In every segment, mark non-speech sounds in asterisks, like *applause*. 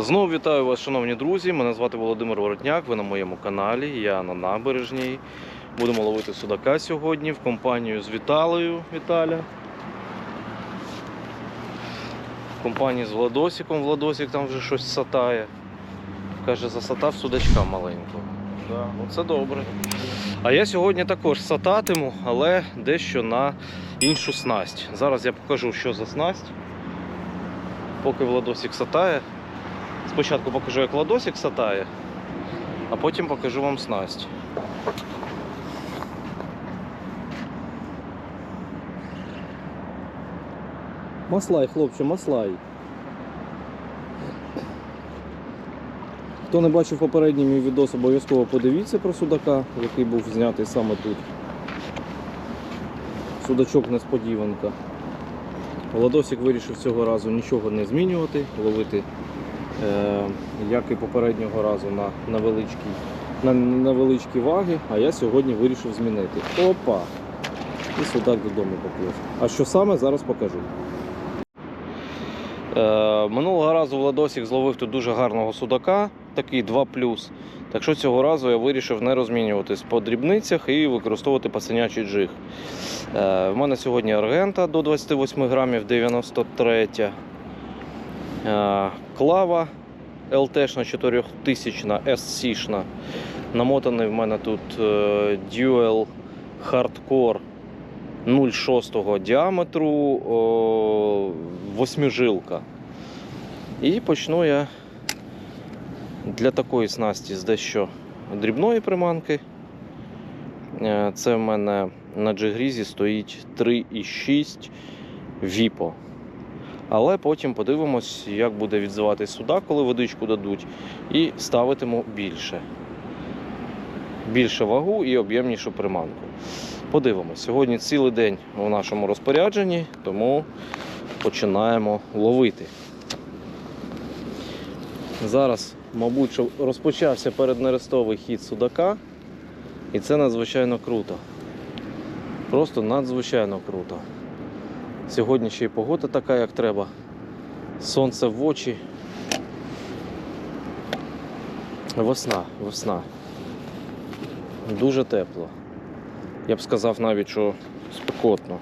Знову вітаю вас, шановні друзі. Мене звати Володимир Воротняк. Ви на моєму каналі. Я на набережній. Будемо ловити судака сьогодні в компанію з Віталею. Віталя. В компанії з Владосиком. Владосик там вже щось сатає. Каже, засатав судачка маленького. Да, ну це добре. А я сьогодні також сататиму, але дещо на іншу снасть. Зараз я покажу, що за снасть. Поки Владосик сатає. Спочатку покажу, як Владосик сатає, а потім покажу вам снасть. Маслай, хлопче, маслай. Хто не бачив попередній мій відос, обов'язково подивіться про судака, який був знятий саме тут. Судачок несподіванка. Владосик вирішив цього разу нічого не змінювати, ловити, як і попереднього разу, на невеличкі, на невеличкі ваги, а я сьогодні вирішив змінити. Опа! І судак додому поплив. А що саме, зараз покажу. Е, минулого разу Владосик зловив тут дуже гарного судака, такий 2 Так що цього разу я вирішив не розмінюватись по дрібницях і використовувати пасенячий джиг. Е, в мене сьогодні аргента до 28 грамів 93. Е, клава ЛТшна 4000 SC-шна. Намотаний в мене тут е, Dual Hardcore 0,6 діаметру о, восьмижилка. І почну я для такої снасті з дещо дрібної приманки. Е, Це в мене на джигрізі стоїть 3,6 віпо. Але потім подивимось, як буде відзиватись суда, коли водичку дадуть, і ставитиму більше. Більше вагу і об'ємнішу приманку. Подивимось. Сьогодні цілий день у нашому розпорядженні, тому починаємо ловити. Зараз, мабуть, розпочався переднерестовий хід судака, і це надзвичайно круто. Просто надзвичайно круто. Сьогодні ще й погода така, як треба. Сонце в очі. Весна, весна. Дуже тепло. Я б сказав навіть, що спекотно.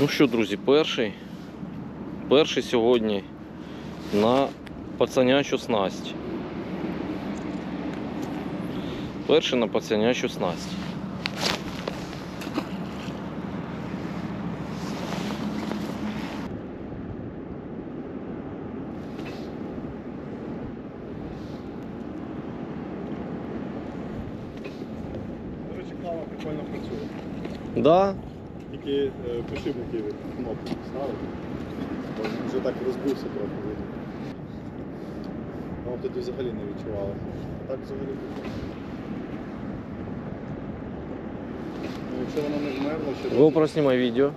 Ну що, друзі, перший. Перший сьогодні на пацанячу снасть. Перший на пацанячу снасть. До речі, кава прикольно працює. Да, Тільки е, пошипники від кнопки він вже так розбився трохи видно. Воно тоді взагалі не відчувалося. А так взагалі. Ну, якщо воно не вмерло, ще GoPro знімай відео.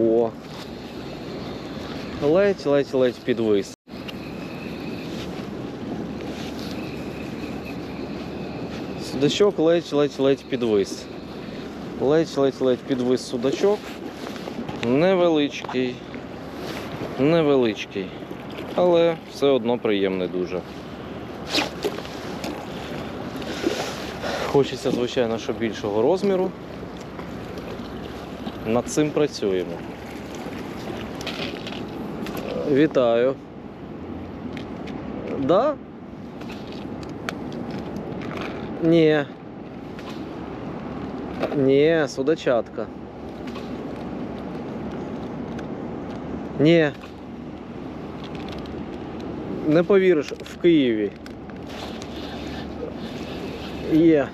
О. Ледь, ледь, ледь підвис. Судачок ледь, ледь, ледь підвис. Ледь, ледь, ледь підвис судачок. Невеличкий. Невеличкий. Але все одно приємний дуже. Хочеться, звичайно, що більшого розміру. Над цим працюємо. Вітаю. Да? Ні. Ні, судачатка. Ні. Не повіриш, в Києві. Є.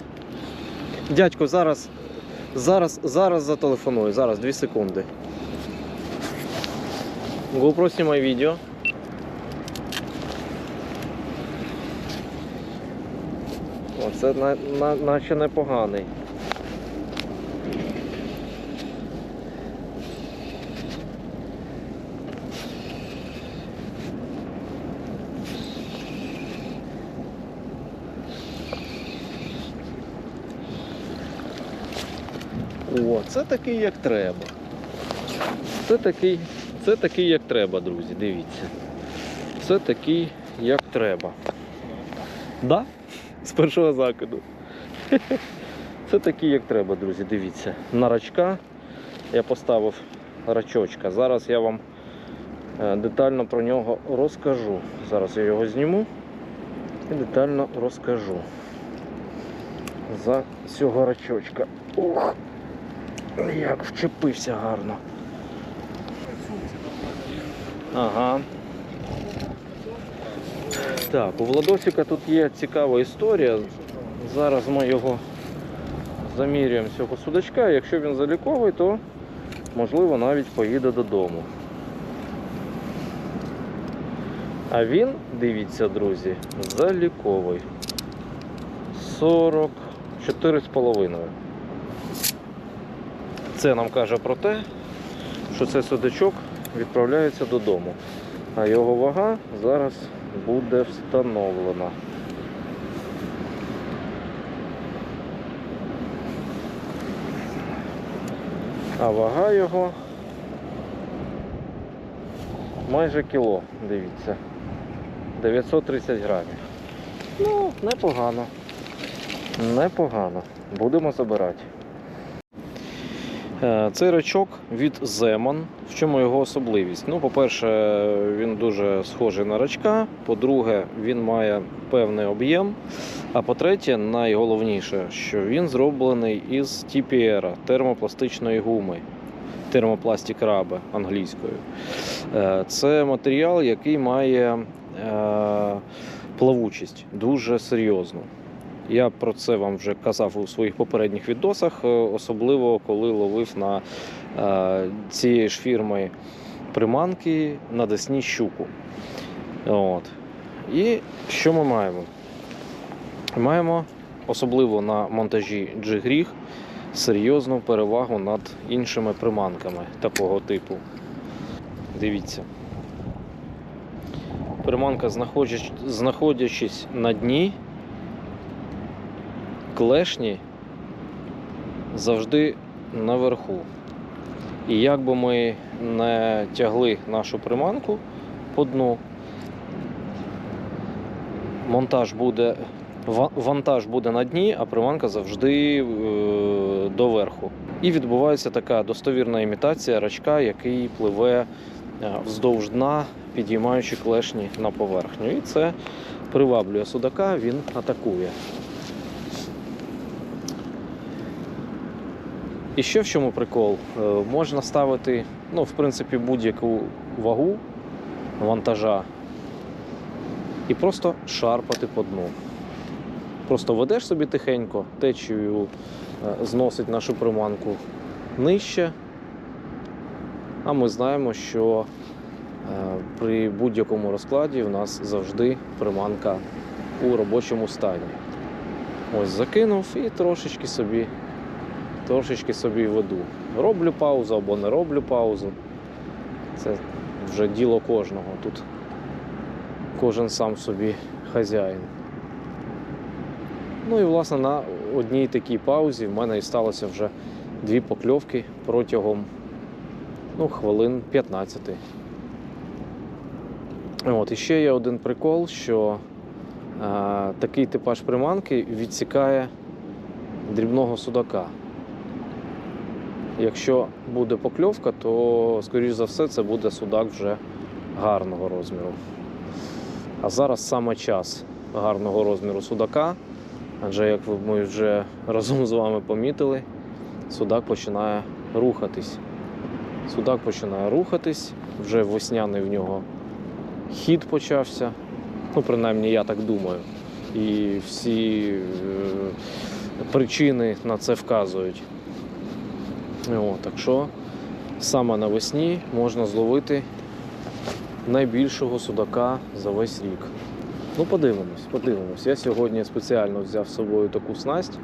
Дядько, зараз. Зараз, зараз зателефоную. Зараз, 2 секунди. GoPro знімай відео. Оце на, на, наче непоганий. О, це такий, як треба. Це такий, це такий, як треба, друзі, дивіться. Це такий, як треба. Да? З першого закиду. *laughs* Це такий, як треба, друзі, дивіться. На рачка я поставив рачочка. Зараз я вам е, детально про нього розкажу. Зараз я його зніму і детально розкажу. За цього рачочка. Як вчепився гарно. Ага. Так, у Владосика тут є цікава історія. Зараз ми його замірюємо цього судачка. Якщо він заліковий, то можливо навіть поїде додому. А він, дивіться, друзі, заліковий. 44,5. Це нам каже про те, що цей судачок відправляється додому. А його вага зараз буде встановлена. А вага його майже кіло, дивіться. 930 грамів. Ну, непогано. Непогано. Будемо забирати. Е, Цей рачок від Земан. В чому його особливість? Ну, по-перше, він дуже схожий на рачка. По-друге, він має певний об'єм. А по-третє, найголовніше, що він зроблений із TPR, термопластичної гуми, термопластик раби англійською. Е, Це матеріал, який має е, плавучість дуже серйозну. Я про це вам вже казав у своїх попередніх відосах, е, особливо коли ловив на е, цієї ж фірми приманки на десні щуку. От. І що ми маємо? Маємо особливо на монтажі джигріг серйозну перевагу над іншими приманками такого типу. Дивіться. Приманка, знаходячись, знаходячись на дні, клешні завжди наверху. І як би ми не тягли нашу приманку по дну, монтаж буде, вантаж буде на дні, а приманка завжди е, доверху. І відбувається така достовірна імітація рачка, який пливе е, вздовж дна, підіймаючи клешні на поверхню. І це приваблює судака, він атакує. І ще в чому прикол? Е, Можна ставити, ну, в принципі, будь-яку вагу вантажа і просто шарпати по дну. Просто ведеш собі тихенько, течією е, зносить нашу приманку нижче. А ми знаємо, що е, при будь-якому розкладі в нас завжди приманка у робочому стані. Ось закинув і трошечки собі трошечки собі веду. Роблю паузу або не роблю паузу. Це вже діло кожного. Тут кожен сам собі хазяїн. Ну і власне на одній такій паузі в мене і сталося вже дві покльовки протягом ну, хвилин 15. От, і ще є один прикол, що е, такий типаж приманки відсікає дрібного судака. Якщо буде покльовка, то, скоріш за все, це буде судак вже гарного розміру. А зараз саме час гарного розміру судака, адже, як ми вже разом з вами помітили, судак починає рухатись. Судак починає рухатись, вже весняний в нього хід почався. Ну, принаймні, я так думаю. І всі е, причини на це вказують. О, так що саме навесні можна зловити найбільшого судака за весь рік. Ну, подивимось, подивимось. Я сьогодні спеціально взяв з собою таку снасть,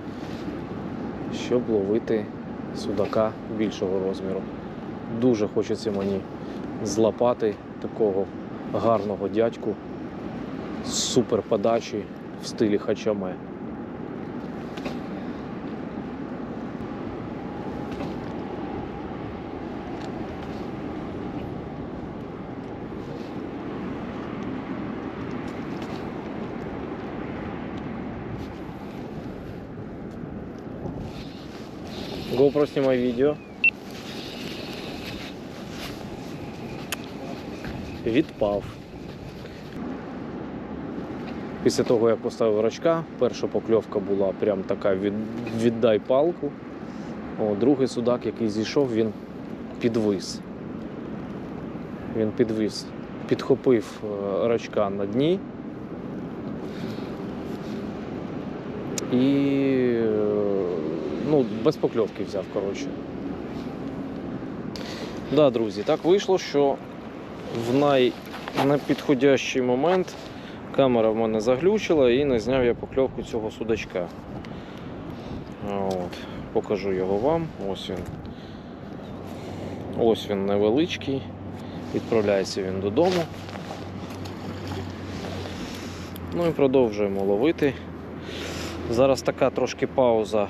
щоб ловити судака більшого розміру. Дуже хочеться мені злапати такого гарного дядьку з супер подачі в стилі хачаме. GoPro снимай видео. Відпав. Після того, як поставив рачка, перша покльовка була прям така від, віддай палку. О, другий судак, який зійшов, він підвис. Він підвис, підхопив е, рачка на дні. І ну, без покльовки взяв, коротше. Да, друзі, так вийшло, що в най... непідходящий момент камера в мене заглючила і не зняв я покльовку цього судачка. От. Покажу його вам. Ось він. Ось він невеличкий. Відправляється він додому. Ну і продовжуємо ловити. Зараз така трошки пауза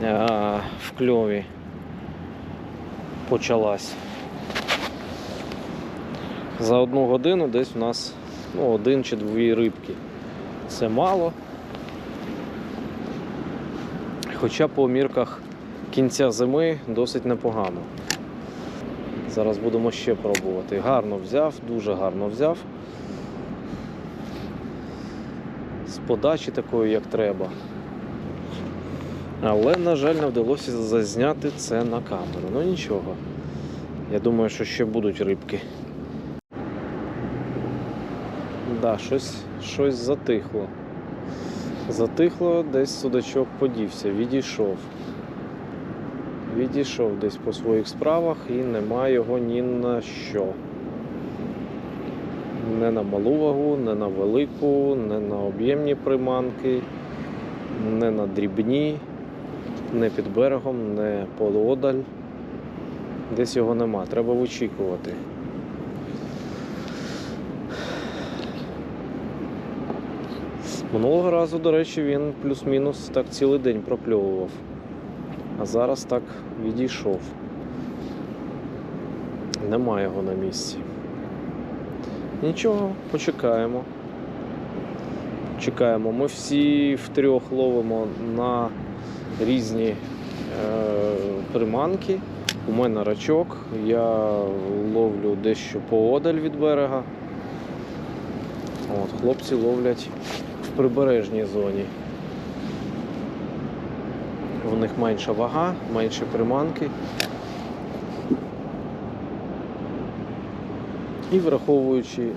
в кльові почалась. За одну годину десь у нас ну, один чи дві рибки. Це мало. Хоча по мірках кінця зими досить непогано. Зараз будемо ще пробувати. Гарно взяв, дуже гарно взяв. З подачі такої, як треба. Але, на жаль, не вдалося зазняти це на камеру. Ну нічого. Я думаю, що ще будуть рибки. Да, щось, щось затихло. Затихло, десь судачок подівся, відійшов. Відійшов десь по своїх справах і нема його ні на що. Не на малу вагу, не на велику, не на об'ємні приманки, не на дрібні, не під берегом, не подаль. Десь його нема, треба вичікувати. Минулого разу, до речі, він плюс-мінус так цілий день прокльовував. А зараз так відійшов. Нема його на місці. Нічого, почекаємо. Чекаємо. Ми всі втрьох ловимо на різні е, приманки. У мене рачок, я ловлю дещо поодаль від берега. От, хлопці ловлять в прибережній зоні. У них менша вага, менше приманки. І враховуючи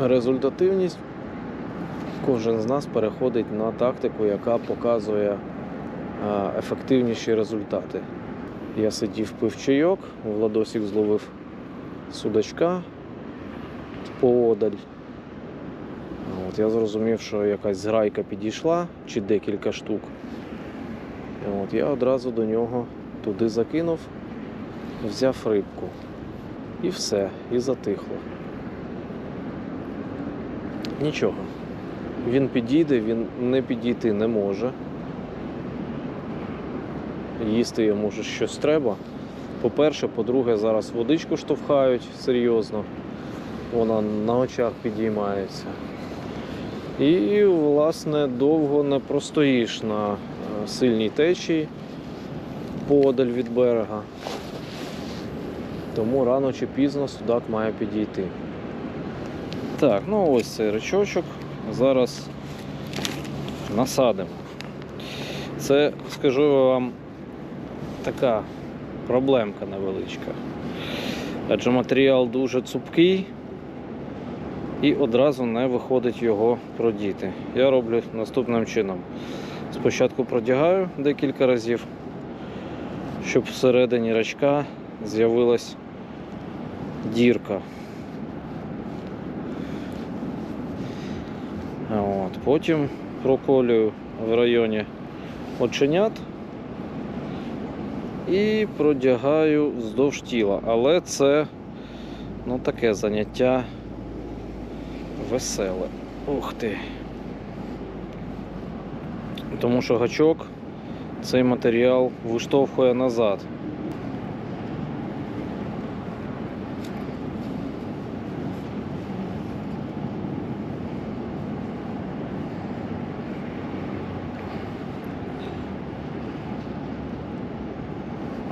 результативність, кожен з нас переходить на тактику, яка показує ефективніші результати. Я сидів пив чайок, Владосік зловив судачка поодаль. От, я зрозумів, що якась зграйка підійшла чи декілька штук. От, я одразу до нього туди закинув, взяв рибку. І все, і затихло. Нічого. Він підійде, він не підійти не може. Їсти йому ж щось треба. По-перше, по-друге, зараз водичку штовхають серйозно. Вона на очах підіймається. І, власне, довго не простоїш на е, сильній течії подаль від берега. Тому рано чи пізно судак має підійти. Так, ну ось цей речочок. Зараз насадимо. Це, скажу вам, така проблемка невеличка. Адже матеріал дуже цупкий і одразу не виходить його продіти. Я роблю наступним чином. Спочатку продягаю декілька разів, щоб всередині рачка з'явилась дірка. От, потім проколюю в районі оченят і продягаю вздовж тіла. Але це ну, таке заняття веселе. Ух ти. Тому що гачок цей матеріал виштовхує назад.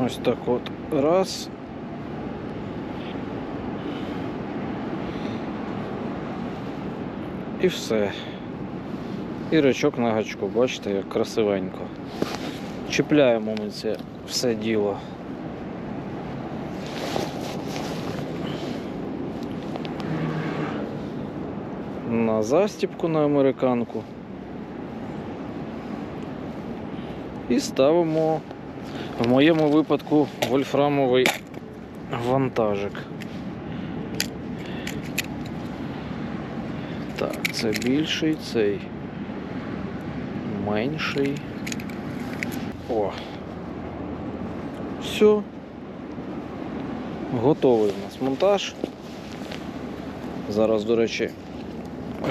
Ось так от. Раз. І все. І речок на гачку, бачите, як красивенько. Чіпляємо ми це все діло. На застіпку на американку. І ставимо в моєму випадку вольфрамовий вантажик. Так, це більший, цей менший. О. Все. Готовий у нас монтаж. Зараз, до речі,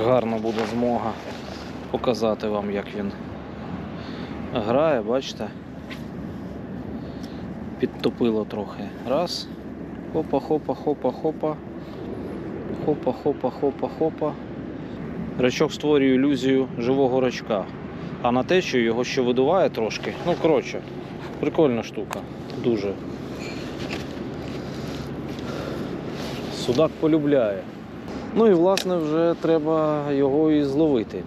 гарно буде змога показати вам, як він грає, бачите? Підтопило трохи. Раз. Хопа, хопа, хопа, хопа. Хопа, хопа, хопа, хопа. Рачок створює ілюзію живого рачка. А на те, що його ще видуває трошки. Ну, коротше, прикольна штука. Дуже. Судак полюбляє. Ну і власне вже треба його і зловити.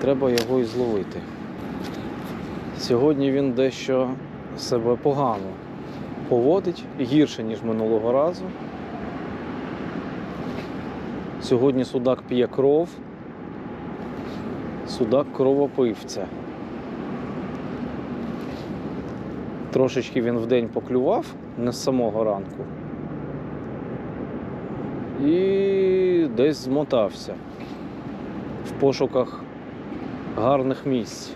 Треба його і зловити. Сьогодні він дещо себе погано поводить, гірше, ніж минулого разу. Сьогодні судак п'є кров. Судак кровопивця. Трошечки він вдень поклював, не з самого ранку. І десь змотався в пошуках гарних місць.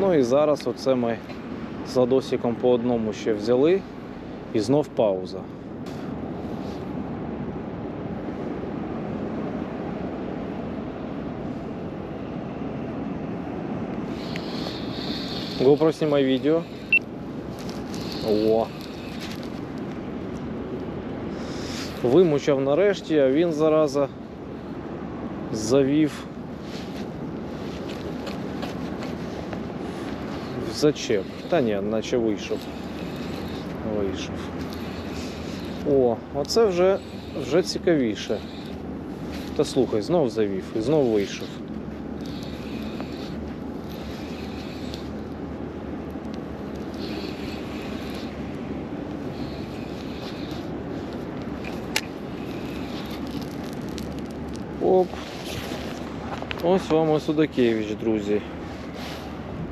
Ну і зараз оце ми з Ладосиком по одному ще взяли і знов пауза. GoPro снимай видео. О. Вимучав нарешті, а він зараза завів в зачеп. Та ні, наче вийшов. Вийшов. О, оце вже, вже цікавіше. Та слухай, знов завів і знов вийшов. Оп. Ось вам і Судакевич, друзі.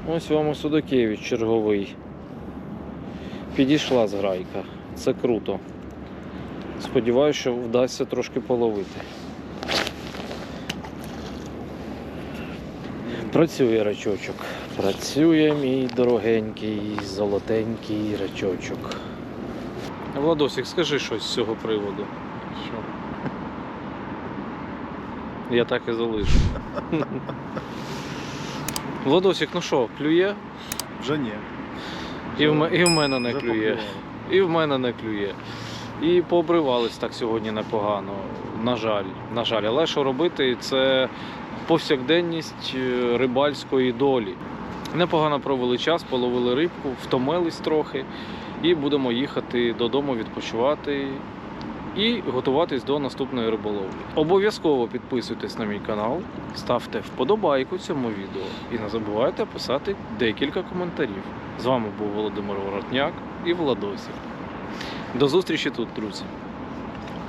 Ось вам і Судакевич черговий. Підійшла зграйка. Це круто. Сподіваюся, що вдасться трошки половити. Працює рачочок. Працює мій дорогенький, золотенький рачочок. Владосик, скажи щось з цього приводу. Що? Я так і залишу. *laughs* Владосик, ну що, клює? Вже ні. І в, і в мене не Вже клює. І в мене не клює. І пообривались так сьогодні непогано. На жаль, на жаль. Але що робити, це повсякденність е, рибальської долі. Непогано провели час, половили рибку, втомились трохи, і будемо їхати додому відпочивати і готуватись до наступної риболовлі. Обов'язково підписуйтесь на мій канал, ставте вподобайку цьому відео і не забувайте писати декілька коментарів. З вами був Володимир Воротняк і Владосів. До зустрічі тут, друзі.